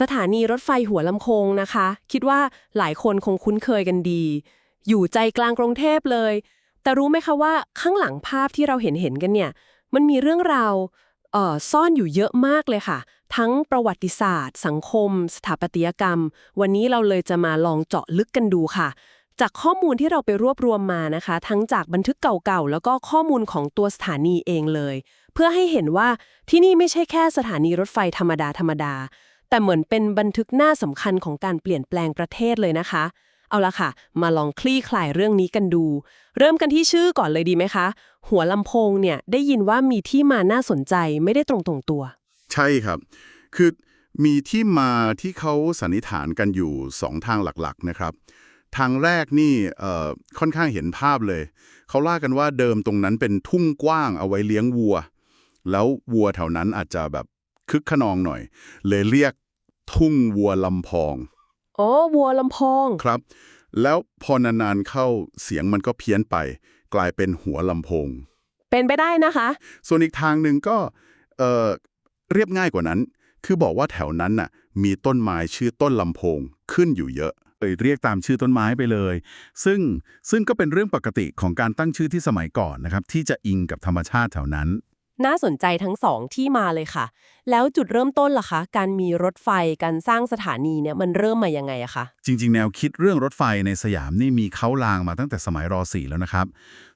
สถานีรถไฟหัวลำโพงนะคะ คิดว่าหลายคนคงคุ้นเคยกันดี อยู่ใจกลางกรุงเทพเลย แต่รู้ไหมคะว่าข้างหลังภาพที่เราเห็นเห็นกันเนี่ย มันมีเรื่องราวออซ่อนอยู่เยอะมากเลยค่ะ ทั้งประวัติศาสตร์ สังคม สถาปัตยกรรม วันนี้เราเลยจะมาลองเจาะลึกกันดูค่ะ จากข้อมูลที่เราไปรวบรวมมานะคะ ทั้งจากบันทึกเก่าๆ แล้วก็ข้อมูลของตัวสถานีเองเลย เพื่อให้เห็นว่าที่นี่ไม่ใช่แค่สถานีรถไฟธรรมดาธรรมดา แต่เหมือนเป็นบันทึกหน้าสำคัญของการเปลี่ยนแปลงประเทศเลยนะคะ เอาละค่ะ มาลองคลี่คลายเรื่องนี้กันดู เริ่มกันที่ชื่อก่อนเลยดีไหมคะ หัวลำโพงเนี่ยได้ยินว่ามีที่มาน่าสนใจไม่ได้ตรงตรงตัว ใช่ครับ คือมีที่มาที่เขาสันนิษฐานกันอยู่สองทางหลักๆนะครับทางแรกนี่เอ่อค่อนข้างเห็นภาพเลย เขาล่ากันว่าเดิมตรงนั้นเป็นทุ่งกว้างเอาไว้เลี้ยงวัว แล้ววัวแถวนั้นอาจจะแบบคึกขนองหน่อย เลยเรียก ทุ่งวัวลำพอง อ๋อ วัวลำโพงครับ แล้วพอนานๆเข้าเสียงมันก็เพี้ยนไป กลายเป็นหัวลำโพง เป็นไปได้นะคะ ส่วนอีกทางหนึ่งก็เอ่อเรียบง่ายกว่านั้น คือบอกว่าแถวนั้นน่ะ มีต้นไม้ชื่อต้นลำโพงขึ้นอยู่เยอะเอ่ยเรียกตามชื่อต้นไม้ไปเลย ซึ่งซึ่งก็เป็นเรื่องปกติของการตั้งชื่อที่สมัยก่อนนะครับ ที่จะอิงกับธรรมชาติแถวนั้น น่าสนใจทั้งสองที่มาเลยค่ะ แล้วจุดเริ่มต้นล่ะคะ การมีรถไฟการสร้างสถานีเนี่ยมันเริ่มมายังไงอะคะจริง ๆ แนวคิดเรื่องรถไฟในสยามนี่มีเขาลางมาตั้งแต่สมัยร .4 แล้วนะครับ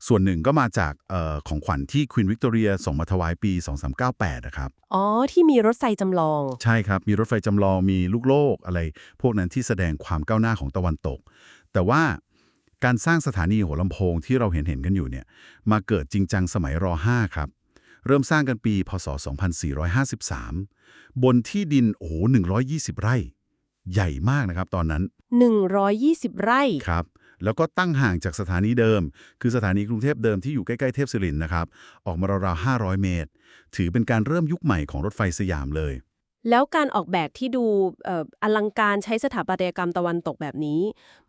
ส่วนหนึ่งก็มาจากเออของขวัญที่ควีนวิกตอเรียส่งมาถวายปี 2398นะครับอ๋อ ที่มีรถไฟจำลอง ใช่ครับ มีรถไฟจำลองมีลูกโลกอะไร พวกนั้นที่แสดงความก้าวหน้าของตะวันตก แต่ว่าการสร้างสถานีหัวลำโพงที่เราเห็นเห็นๆกันอยู่เนี่ยมาเกิดจริงจังสมัยร5ครับ เริ่มสร้างกันปี พศ 2453 บนที่ดินโอ้โห120 ไร่ ใหญ่มากนะครับตอนนั้น 120 ไร่ ครับ แล้วก็ตั้งห่างจากสถานีเดิม คือสถานีกรุงเทพเดิมที่อยู่ใกล้ๆเทพศิรินทร์นะครับ ออกมาราวๆ500 เมตร ถือเป็นการเริ่มยุคใหม่ของรถไฟสยามเลย แล้วการออกแบบที่ดูเอ่ออลังการใช้สถาปัตยกรรมตะวันตกแบบนี้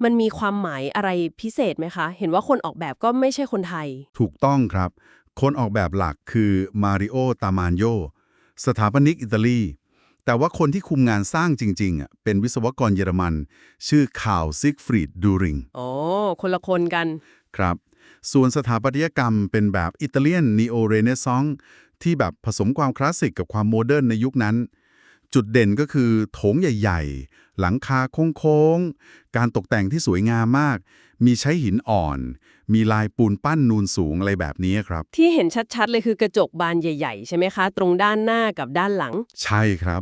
มันมีความหมายอะไรพิเศษไหมคะ เห็นว่าคนออกแบบก็ไม่ใช่คนไทย ถูกต้องครับ คนออกแบบหลักคือมาริโอ ตามานโย สถาปนิกอิตาลี แต่ว่าคนที่คุมงานสร้างจริงๆอะเป็นวิศวกรเยอรมัน ชื่อข่าวซิกฟรีดดูริงอ๋อคนละคนกัน ครับ ส่วนสถาปัตยกรรมเป็นแบบอิตาเลียนนีโอเรเนซองที่แบบผสมความคลาสสิกกับความโมเดิร์นในยุคนั้น จุดเด่นก็คือโถงใหญ่ ๆ หลังคาโค้งๆ การตกแต่งที่สวยงามมาก มีใช้หินอ่อน มีลายปูนปั้นนูนสูงอะไรแบบนี้ครับ ที่เห็นชัดๆ เลยคือกระจกบานใหญ่ ๆ ใช่ไหมคะ ตรงด้านหน้ากับด้านหลัง ใช่ครับ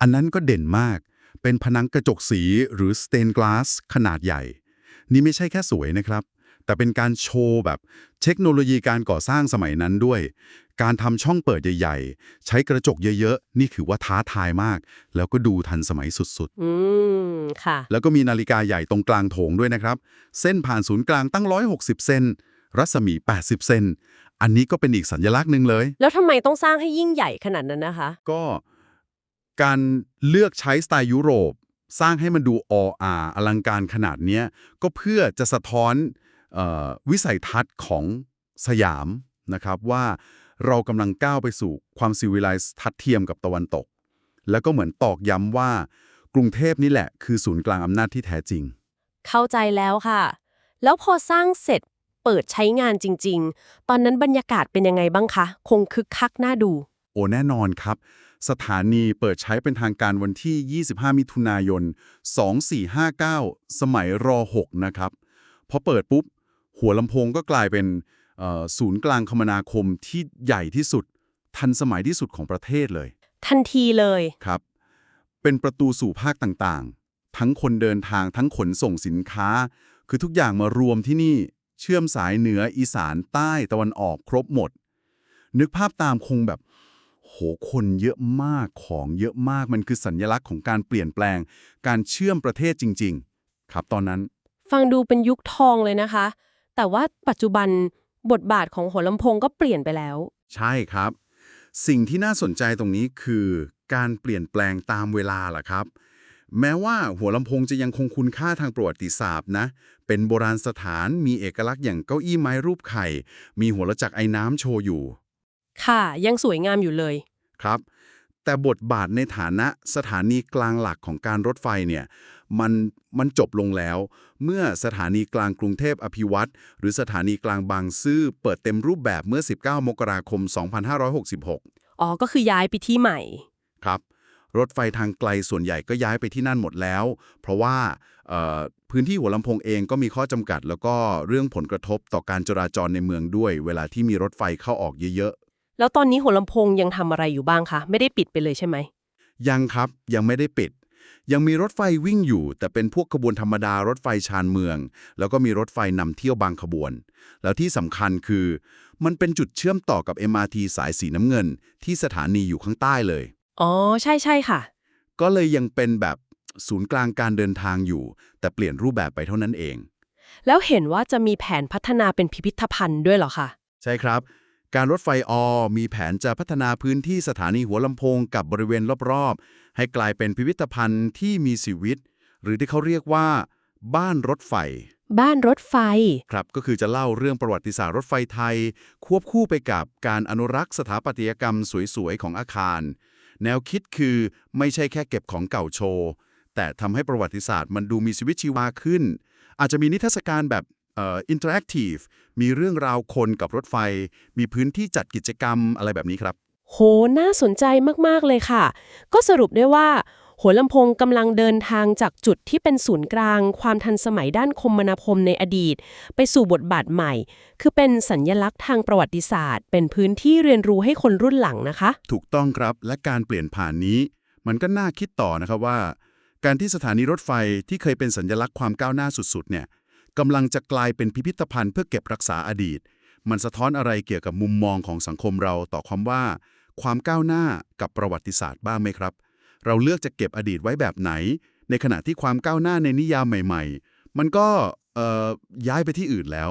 อันนั้นก็เด่นมาก เป็นผนังกระจกสีหรือสเตนกลาสขนาดใหญ่ นี่ไม่ใช่แค่สวยนะครับแต่เป็นการโชว์แบบเทคโนโลยีการก่อสร้างสมัยนั้นด้วย การทำช่องเปิดใหญ่ ๆ ใช้กระจกเยอะ ๆ นี่ถือว่าท้าทายมาก แล้วก็ดูทันสมัยสุดอืม ค่ะๆแล้วก็มีนาฬิกาใหญ่ตรงกลางโถงด้วยนะครับ เส้นผ่านศูนย์กลางตั้ง 160 เซน รัศมี 80 เซน อันนี้ก็เป็นอีกสัญลักษณ์หนึ่งเลย แล้วทำไมต้องสร้างให้ยิ่งใหญ่ขนาดนั้นนะคะ ก็การเลือกใช้สไตล์ยุโรป สร้างให้มันดูออาอลังการขนาดเนี้ยก็เพื่อจะสะท้อนเออวิสัยทัศน์ของสยามนะครับว่า เรากำลังก้าวไปสู่ความซีวิไลซ์ทัดเทียมกับตะวันตก แล้วก็เหมือนตอกย้ำว่า กรุงเทพนี่แหละคือศูนย์กลางอำนาจที่แท้จริง เข้าใจแล้วค่ะ แล้วพอสร้างเสร็จเปิดใช้งานจริง ๆ ตอนนั้นบรรยากาศเป็นยังไงบ้างคะ คงคึกคักน่าดู โอ้แน่นอนครับ สถานีเปิดใช้เป็นทางการวันที่ 25 มิถุนายน 2459 สมัยร .6 นะครับ พอเปิดปุ๊บ หัวลำโพงก็กลายเป็นเอ่อ ศูนย์กลางคมนาคมที่ใหญ่ที่สุด ทันสมัยที่สุดของประเทศเลย ทันทีเลยครับ เป็นประตูสู่ภาคต่างๆ ทั้งคนเดินทางทั้งขนส่งสินค้า คือทุกอย่างมารวมที่นี่เชื่อมสายเหนืออีสานใต้ตะวันออกครบหมด นึกภาพตามคงแบบ โหคนเยอะมากของเยอะมากมันคือสัญลักษณ์ของการเปลี่ยนแปลง การเชื่อมประเทศจริง ๆ ครับตอนนั้น ฟังดูเป็นยุคทองเลยนะคะ แต่ว่าปัจจุบัน บทบาทของหัวลำโพงก็เปลี่ยนไปแล้ว ใช่ครับ สิ่งที่น่าสนใจตรงนี้คือการเปลี่ยนแปลงตามเวลาล่ะครับ แม้ว่าหัวลำโพงจะยังคงคุณค่าทางประวัติศาสตร์นะ เป็นโบราณสถานมีเอกลักษณ์อย่างเก้าอี้ไม้รูปไข่ มีหัวละจักรไอ้น้ำโชว์อยู่ ค่ะ ยังสวยงามอยู่เลย ครับ แต่บทบาทในฐานะสถานีกลางหลักของการรถไฟเนี่ยมันมันจบลงแล้ว เมื่อสถานีกลางกรุงเทพอภิวัตรหรือสถานีกลางบางซื่อเปิดเต็มรูปแบบเมื่อ 19 มกราคม 2566 อ๋อ ก็คือย้ายไปที่ใหม่ ครับ รถไฟทางไกลส่วนใหญ่ก็ย้ายไปที่นั่นหมดแล้ว เพราะว่าเอ่อพื้นที่หัวลำโพงเองก็มีข้อจำกัด แล้วก็เรื่องผลกระทบต่อการจราจรในเมืองด้วย เวลาที่มีรถไฟเข้าออกเยอะ แล้วตอนนี้หัวลำโพงยังทำอะไรอยู่บ้างคะ ไม่ได้ปิดไปเลยใช่ไหมๆยังครับยังไม่ได้ปิด ยังมีรถไฟวิ่งอยู่ แต่เป็นพวกขบวนธรรมดารถไฟชานเมือง แล้วก็มีรถไฟนำเที่ยวบางขบวน แล้วที่สำคัญคือ มันเป็นจุดเชื่อมต่อกับ MRT สายสีน้ำเงิน ที่สถานีอยู่ข้างใต้เลย อ๋อ ใช่ใช่ค่ะ ก็เลยยังเป็นแบบศูนย์กลางการเดินทางอยู่ แต่เปลี่ยนรูปแบบไปเท่านั้นเอง แล้วเห็นว่าจะมีแผนพัฒนาเป็นพิพิธภัณฑ์ด้วยเหรอคะ ใช่ครับ การรถไฟออมีแผนจะพัฒนาพื้นที่สถานีหัวลำโพงกับบริเวณรอบๆ ให้กลายเป็นพิพิธภัณฑ์ที่มีชีวิต หรือที่เขาเรียกว่า บ้านรถไฟ บ้านรถไฟ ครับก็คือจะเล่าเรื่องประวัติศาสตร์รถไฟไทย ควบคู่ไปกับการอนุรักษ์สถาปัตยกรรมสวยๆ ของอาคาร แนวคิดคือไม่ใช่แค่เก็บของเก่าโชว์ แต่ทำให้ประวัติศาสตร์มันดูมีชีวิตชีวาขึ้น อาจจะมีนิทรรศการแบบเอ่ออินเทอร์แอคทีฟมีเรื่องราวคนกับรถไฟ มีพื้นที่จัดกิจกรรมอะไรแบบนี้ครับ โห น่าสนใจมาก ๆ เลยค่ะ ก็สรุปได้ว่า หัวลำโพงกำลังเดินทางจากจุดที่เป็นศูนย์กลาง ความทันสมัยด้านคมนาคมในอดีต ไปสู่บทบาทใหม่ คือเป็นสัญญลักษณ์ทางประวัติศาสตร์ เป็นพื้นที่เรียนรู้ให้คนรุ่นหลังนะคะ ถูกต้องครับ และการเปลี่ยนผ่านนี้ มันก็น่าคิดต่อนะครับว่า การที่สถานีรถไฟที่เคยเป็นสัญลักษณ์ความก้าวหน้าสุดๆเนี่ย กำลังจะกลายเป็นพิพิธภัณฑ์เพื่อเก็บรักษาอดีต มันสะท้อนอะไรเกี่ยวกับมุมมองของสังคมเราต่อความว่า ความก้าวหน้ากับประวัติศาสตร์บ้างไหมครับ เราเลือกจะเก็บอดีตไว้แบบไหน ในขณะที่ความก้าวหน้าในนิยามใหม่ ๆ มันก็ย้ายไปที่อื่นแล้ว